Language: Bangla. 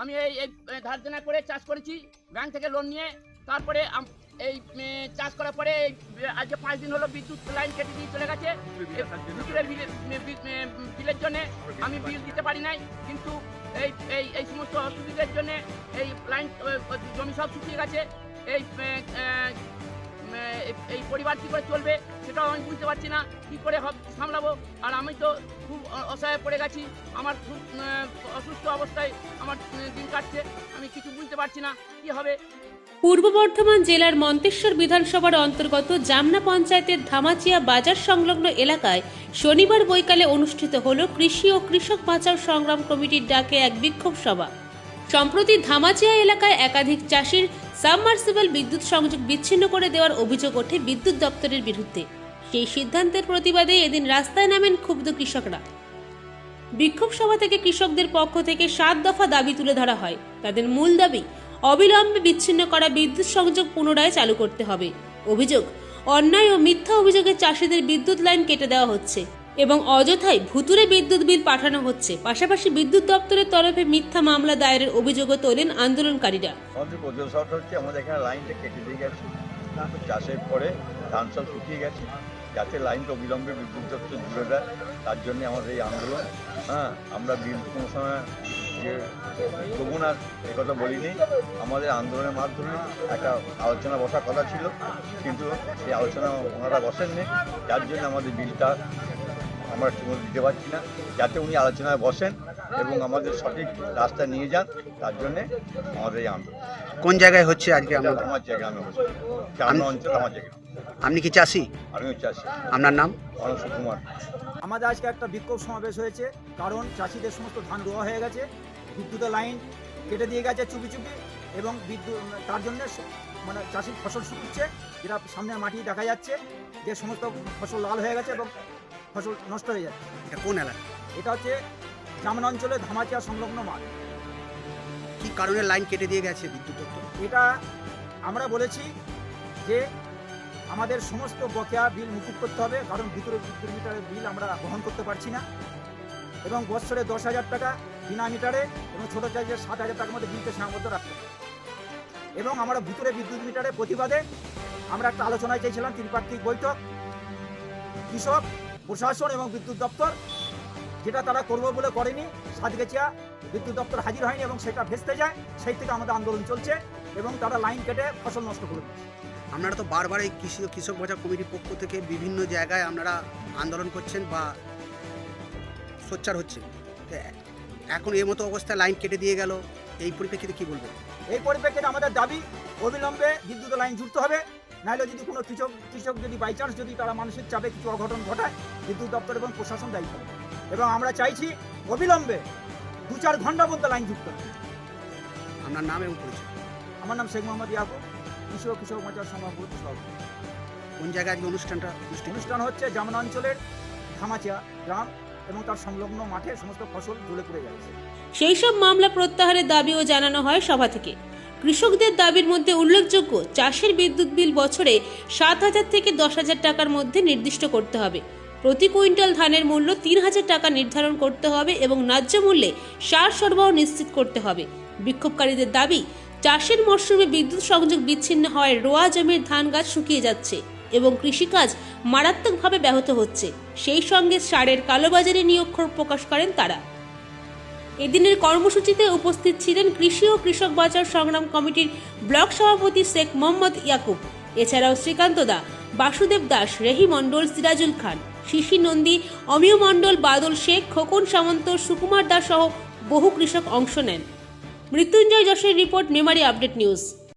আমি এই এই ধার দেনা করে চাষ করেছি ব্যাংক থেকে লোন নিয়ে তারপরে এই চাষ করার পরে এই আজকে পাঁচ দিন হলো বিদ্যুৎ লাইন কেটে দিয়ে চলে গেছে। বিদ্যুতের বিলের বিলের জন্য আমি বিল দিতে পারি নাই কিন্তু এই এই এই সমস্ত অসুবিধার জন্যে এই লাইন জমি সব শুকিয়ে গেছে। এই এই- এই পরিবার কী করে চলবে সেটাও আমি বুঝতে পারছি না। কী করে সামলাবো? আর আমি তো খুব অসহায় পড়ে গেছি। আমার খুব অসুস্থ অবস্থায় আমার দিন কাটছে। আমি কিছু বুঝতে পারছি না। কী হবে? পূর্ব বর্ধমান জেলার মন্তেশ্বর বিধানসভার অন্তর্গত জামনা পঞ্চায়েতের ধামাচিয়া বাজার সংলগ্ন এলাকায় শনিবার বৈকালে অনুষ্ঠিত হল কৃষি ও কৃষক বাঁচাও সংগ্রাম কমিটির ডাকে এক বিক্ষোভ সভা। সম্প্রতি ধামাচিয়া এলাকায় একাধিক চাষির সাবমার্সিবল বিদ্যুৎ সংযোগ বিচ্ছিন্ন করে দেওয়ার অভিযোগ ওঠে বিদ্যুৎ দপ্তরের বিরুদ্ধে। সেই সিদ্ধান্তের প্রতিবাদে এদিন রাস্তায় নামেন ক্ষুব্ধ কৃষকরা। বিক্ষোভ সভা থেকে কৃষকদের পক্ষ থেকে সাত দফা দাবি তুলে ধরা হয়। তাদের মূল দাবি, অবিলম্বে বিচ্ছিন্ন করা বিদ্যুৎ সংযোগ পুনরায় চালু করতে হবে। অভিযোগ, অন্যায় ও মিথ্যা অভিযোগে চাষিদের বিদ্যুৎ লাইন কেটে দেওয়া হচ্ছে। এবং অযথায় ভুতুরে বিদ্যুৎ বিল পাঠানো হচ্ছে। পাশাপাশি বিদ্যুৎ দপ্তরের তরফে মিথ্যা মামলা দায়েরের অভিযোগও তোলেন আন্দোলনকারীরা। আমাদের প্রচুর হচ্ছে আমাদের এখানে লাইনটা কেটে দিয়ে গেছে। চাষের পরে ধান সব শুকিয়ে গেছে। যাতে লাইনটা অবিলম্বে বিদ্যুৎ দপ্তর জুড়ে দেয়, তার জন্য আমাদের এই আন্দোলন। হ্যাঁ আমরা বিল কোনো সময় যে দেবো না কথা বলিনি। আমাদের আন্দোলনের মাধ্যমে একটা আলোচনা বসার কথা ছিল। কিন্তু সেই আলোচনা ওনারা বসেননি। যার জন্য আমাদের বিলটা আমরা ঠিকমতো দিতে পারছি না। যাতে উনি আলোচনায় বসেন এবং আমাদের সঠিক রাস্তা নিয়ে যান তার জন্যে আমাদের এই আন্দোলন। কোন জায়গায় হচ্ছে আজকে আমরা আমার জায়গায় আমি বসে গ্রাম্য অঞ্চল আমার জায়গা। আপনি কি চাষি? আমিও চাষি। আপনার নাম? অনন্ত কুমার। আমাদের আজকে একটা বিক্ষোভ সমাবেশ হয়েছে কারণ চাষিদের সমস্ত ধান রোয়া হয়ে গেছে বিদ্যুতের লাইন কেটে দিয়ে গেছে চুপি চুপি এবং বিদ্যুৎ তার জন্য মানে চাষির ফসল শুকুচ্ছে যেটা সামনে মাটি দেখা যাচ্ছে যে সমস্ত ফসল লাল হয়ে গেছে এবং ফসল নষ্ট হয়ে যাচ্ছে। এটা কোন এলাকা? এটা হচ্ছে জামন অঞ্চলে ধামাচিয়া সংলগ্ন মাঠ কি কারণে লাইন কেটে দিয়ে গেছে বিদ্যুৎ দপ্তর? এটা আমরা বলেছি যে আমাদের সমস্ত বকেয়া বিল মুকুব করতে হবে কারণ ভিতরে বিদ্যুৎ মিটারের বিল আমরা বহন করতে পারছি না। এবং বৎসরে দশ হাজার টাকা বিনা মিটারে এবং ছোটো চার্জের সাত হাজার টাকার মধ্যে বিলকে সীমাবদ্ধ রাখতে হবে। এবং আমরা ভিতরে বিদ্যুৎ মিটারে প্রতিবাদে আমরা একটা আলোচনায় চেয়েছিলাম ত্রিপাক্ষিক বৈঠক। কৃষক প্রশাসন এবং বিদ্যুৎ দপ্তর যেটা তারা করব বলে করেনি সাতগেছিয়া বিদ্যুৎ দপ্তর হাজির হয়নি এবং সেটা ভেস্তে যায় সেই থেকে আমাদের আন্দোলন চলছে এবং তারা লাইন কেটে ফসল নষ্ট করে আপনারা তো বারবার এই কৃষি কৃষক বাজার কমিটির পক্ষ থেকে বিভিন্ন জায়গায় আপনারা আন্দোলন করছেন বা সোচ্চার হচ্ছেন। এখন এই মতো অবস্থায় লাইন কেটে দিয়ে গেল এই পরিপ্রেক্ষিতে কি বলবেন? এই পরিপ্রেক্ষিতে আমাদের দাবি অবিলম্বে বিদ্যুৎ লাইন জুড়তে হবে নাহলে যদি কোনো কৃষক কৃষক যদি বাই চান্স যদি তারা মানুষের চাপে কিছু অঘটন ঘটায় বিদ্যুৎ দপ্তর এবং প্রশাসন দায়ী থাকবে এবং আমরা চাইছি অবিলম্বে দু চার ঘণ্টা মধ্যে লাইন যুক্ত আপনার নাম এবং পরিচয়? আমার নাম শেখ মোহাম্মদ ইয়াকুব কৃষক কৃষক মাচার সংগ্রাম গ্রুপ সভাপতি। কোন জায়গায় আজকে অনুষ্ঠানটা অনুষ্ঠান হচ্ছে জামনা অঞ্চলের ধামাচিয়া গ্রাম এবং তার সংলগ্ন মাঠে সমস্ত ফসল জ্বলে পড়ে যাচ্ছে সেই সব মামলা প্রত্যাহারের দাবিও জানানো হয় সভা থেকে। কৃষকদের দাবির মধ্যে উল্লেখযোগ্য, চাষের বিদ্যুৎ বিল বছরে সাত হাজার থেকে দশ হাজার টাকার মধ্যে নির্দিষ্ট করতে হবে। প্রতি কুইন্টাল ধানের মূল্য তিন হাজার টাকা নির্ধারণ করতে হবে এবং ন্যায্য মূল্যে সার সরবরাহ নিশ্চিত করতে হবে। বিক্ষোভকারীদের দাবি, চাষের মরশুমে বিদ্যুৎ সংযোগ বিচ্ছিন্ন হওয়ায় রোয়া জমির ধান গাছ শুকিয়ে যাচ্ছে এবং কৃষিকাজ মারাত্মকভাবে ব্যাহত হচ্ছে। সেই সঙ্গে সারের কালোবাজারে নিয়োগ প্রকাশ করেন তারা। এদিনের কর্মসূচিতে উপস্থিত ছিলেন কৃষি ও কৃষক বাজার সংগ্রাম কমিটির ব্লক সভাপতি শেখ মোহাম্মদ ইয়াকুব। এছাড়াও শ্রীকান্ত দা, বাসুদেব দাস, রেহি মণ্ডল, সিরাজুল খান, শিশি নন্দী, অমিয় মণ্ডল, বাদল শেখ, খোকন সামন্ত, সুকুমার দাস সহ বহু কৃষক অংশ নেন। মৃত্যুঞ্জয় যশের রিপোর্ট মেমারি আপডেট নিউজ।